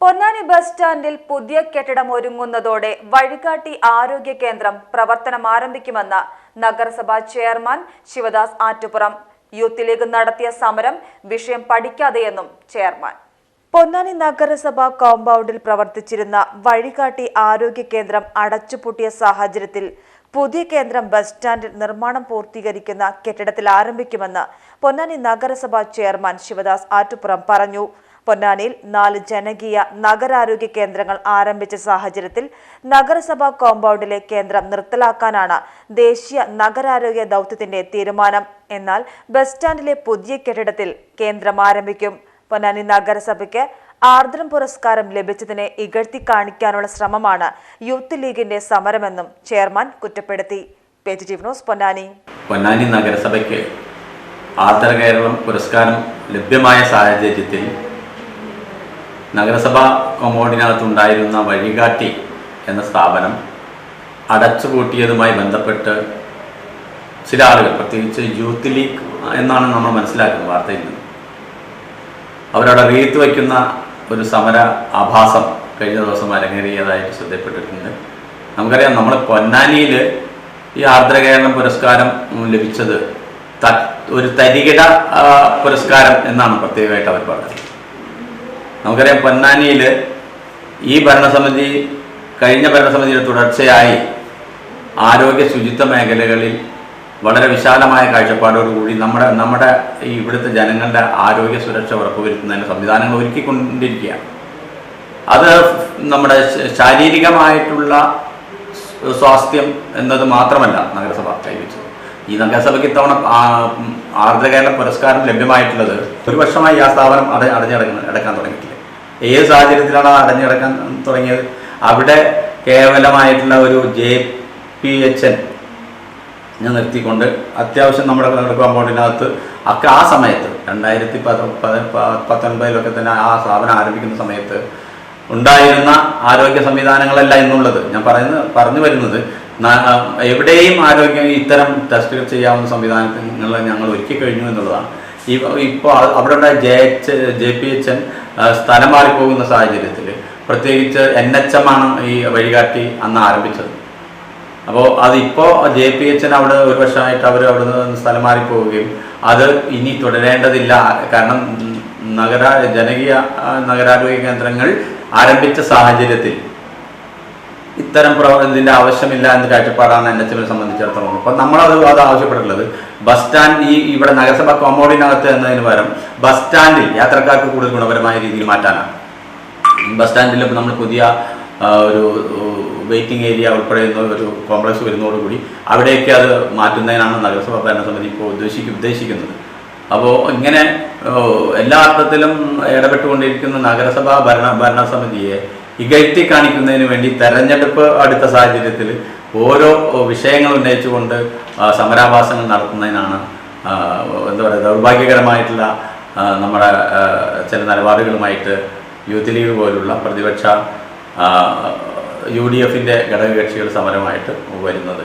Ponnani bus സ്റ്റാൻഡിൽ പുതിയ കെട്ടിടം ഒരുങ്ങുന്നതോടെ വഴികാട്ടി ആരോഗ്യ കേന്ദ്രം പ്രവർത്തനം ആരംഭിക്കുമെന്ന് നഗരസഭാ chairman Sivadas Attupuram youth league നടത്തിയ സമരം വിഷയം പഠിക്കാതെയെന്നും ചെയർമാൻ. പൊന്നാനി നഗരസഭ കോമ്പൗണ്ടിൽ പ്രവർത്തിച്ചിരുന്ന വഴികാട്ടി ആരോഗ്യ കേന്ദ്രം അടച്ചുപൂട്ടിയ സാഹചര്യത്തിൽ പുതിയ കേന്ദ്രം ബസ് സ്റ്റാൻഡിൽ നിർമ്മാണം പൂർത്തീകരിക്കുന്ന കെട്ടിടത്തിൽ ആരംഭിക്കുമെന്ന് പൊന്നാനി നഗരസഭാ ചെയർമാൻ ശിവദാസ് ആറ്റുപുറം പറഞ്ഞു. പൊന്നാനിയിൽ നാല് ജനകീയ നഗരാരോഗ്യ കേന്ദ്രങ്ങൾ ആരംഭിച്ച സാഹചര്യത്തിൽ നഗരസഭാ കോമ്പൗണ്ടിലെ കേന്ദ്രം നിർത്തലാക്കാനാണ് ദേശീയ നഗരാരോഗ്യ ദൗത്യത്തിന്റെ തീരുമാനം. എന്നാൽ ബസ് സ്റ്റാൻഡിലെ പുതിയ കെട്ടിടത്തിൽ കേന്ദ്രം ആരംഭിക്കും. പൊന്നാനി നഗരസഭയ്ക്ക് ആർദ്രം പുരസ്കാരം ലഭിച്ചതിനെ ഇകഴ്ത്തി കാണിക്കാനുള്ള ശ്രമമാണ് യൂത്ത് ലീഗിന്റെ സമരമെന്നും ചെയർമാൻ കുറ്റപ്പെടുത്തി. പൊന്നാനി. പൊന്നാനി നഗരസഭയ്ക്ക് ആർദ്ര കേരളം പുരസ്കാരം ലഭ്യമായ സാഹചര്യത്തിൽ നഗരസഭാ കോമ്പൗണ്ടിനകത്തുണ്ടായിരുന്ന വഴികാട്ടി എന്ന സ്ഥാപനം അടച്ചുപൂട്ടിയതുമായി ബന്ധപ്പെട്ട് ചില ആളുകൾ പ്രത്യേകിച്ച് യൂത്ത് ലീഗ് എന്നാണ് നമ്മൾ മനസ്സിലാക്കുന്നത് വാർത്തയിൽ നിന്ന്. അവരവിടെ റീത്ത് വയ്ക്കുന്ന ഒരു സമര ആഭാസം കഴിഞ്ഞ ദിവസം അരങ്ങേറിയതായിട്ട് ശ്രദ്ധപ്പെട്ടിട്ടുണ്ട് നമുക്കറിയാം നമ്മൾ പൊന്നാനിയിൽ ഈ ആർദ്ര കേരളം പുരസ്കാരം ലഭിച്ചത് ഒരു തരികിട പുരസ്കാരം എന്നാണ് പ്രത്യേകമായിട്ട് അവർ പറഞ്ഞത്. നമുക്കറിയാം പൊന്നാനിയിൽ ഈ ഭരണസമിതി കഴിഞ്ഞ ഭരണസമിതിയുടെ തുടർച്ചയായി ആരോഗ്യ ശുചിത്വ മേഖലകളിൽ വളരെ വിശാലമായ കാഴ്ചപ്പാടോടുകൂടി നമ്മുടെ നമ്മുടെ ഈ ഇവിടുത്തെ ജനങ്ങളുടെ ആരോഗ്യ സുരക്ഷ ഉറപ്പുവരുത്തുന്നതിന് സംവിധാനങ്ങൾ ഒരുക്കിക്കൊണ്ടിരിക്കുകയാണ് അത് നമ്മുടെ ശാരീരികമായിട്ടുള്ള സ്വാസ്ഥ്യം എന്നത് മാത്രമല്ല നഗരസഭ കൈവച്ചത്. ഈ നഗരസഭയ്ക്ക് ഇത്തവണ ആർദ്രകേരള പുരസ്കാരം ലഭ്യമായിട്ടുള്ളത് ഒരു വർഷമായി ആ സ്ഥാപനം അട അടഞ്ഞടങ്ങ അടക്കാൻ തുടങ്ങിയിട്ടില്ല. ഏത് സാഹചര്യത്തിലാണ് അത് അടഞ്ഞടക്കാൻ തുടങ്ങിയത്? അവിടെ കേവലമായിട്ടുള്ള ഒരു ജെ പി എച്ച് എൻ നിർത്തിക്കൊണ്ട് അത്യാവശ്യം നമ്മുടെ കമ്പൗണ്ടിനകത്ത് ഒക്കെ ആ സമയത്ത് രണ്ടായിരത്തി പത പത- പത്തൊൻപതിലൊക്കെ തന്നെ ആ സ്ഥാപനം ആരംഭിക്കുന്ന സമയത്ത് ഉണ്ടായിരുന്ന ആരോഗ്യ സംവിധാനങ്ങളല്ല എന്നുള്ളത് ഞാൻ പറയുന്നത് പറഞ്ഞു വരുന്നത് എവിടെയും ആരോഗ്യം ഇത്തരം ടെസ്റ്റുകൾ ചെയ്യാവുന്ന സംവിധാനങ്ങൾ ഞങ്ങൾ ഒരുക്കി കഴിഞ്ഞു എന്നുള്ളതാണ്. ഇപ്പോൾ അവിടെ ഉണ്ടായ J H J P H N സ്ഥലം മാറിപ്പോകുന്ന സാഹചര്യത്തിൽ പ്രത്യേകിച്ച് എൻ എച്ച് എം ആണ് ഈ വഴികാട്ടി അന്ന് ആരംഭിച്ചത്. അപ്പോൾ അതിപ്പോൾ ജെ പി എച്ചിന് അവിടെ ഒരു വർഷമായിട്ട് അവർ അവിടെ നിന്ന് സ്ഥലം മാറിപ്പോവുകയും അത് ഇനി തുടരേണ്ടതില്ല. കാരണം നഗര ജനകീയ നഗരാരോഗ്യ കേന്ദ്രങ്ങൾ ആരംഭിച്ച സാഹചര്യത്തിൽ ഇത്തരം പ്രവർത്തനത്തിന്റെ ആവശ്യമില്ല എന്ന കാഴ്ചപ്പാടാണ് എൻ എച്ച് എമ്മിനെ സംബന്ധിച്ചിടത്തോളം. അപ്പം നമ്മളത് അത് ആവശ്യപ്പെട്ടിട്ടുള്ളത് ബസ് സ്റ്റാൻഡ് ഈ ഇവിടെ നഗരസഭ കോമ്പൗണ്ടിനകത്ത് എന്നതിന് പകരം ബസ് സ്റ്റാൻഡിൽ യാത്രക്കാർക്ക് കൂടുതൽ ഗുണപരമായ രീതിയിൽ മാറ്റാനാണ്. ബസ് സ്റ്റാൻഡിൽ നമ്മൾ പുതിയ ഒരു വെയിറ്റിംഗ് ഏരിയ ഉൾപ്പെടെയുള്ള ഒരു കോംപ്ലക്സ് വരുന്നതോടുകൂടി അവിടെയൊക്കെ അത് മാറ്റുന്നതിനാണ് നഗരസഭ ഭരണസമിതി ഇപ്പോൾ ഉദ്ദേശിക്കും ഉദ്ദേശിക്കുന്നത്. അപ്പോൾ ഇങ്ങനെ എല്ലാ അർത്ഥത്തിലും ഇടപെട്ടുകൊണ്ടിരിക്കുന്ന നഗരസഭാ ഭരണ ഭരണസമിതിയെ ഇകഴ്ത്തി കാണിക്കുന്നതിന് വേണ്ടി തെരഞ്ഞെടുപ്പ് അടുത്ത സാഹചര്യത്തിൽ ഓരോ വിഷയങ്ങൾ ഉന്നയിച്ചുകൊണ്ട് സമരാഭാസങ്ങൾ നടത്തുന്നതിനാണ് എന്താ പറയുക ദൗർഭാഗ്യകരമായിട്ടുള്ള നമ്മുടെ ചില നിലപാടുകളുമായിട്ട് യൂത്ത് ലീഗ് പോലുള്ള പ്രതിപക്ഷ യു ഡി എഫിന്റെ ഘടകകക്ഷികൾ സമരമായിട്ട് വരുന്നത്.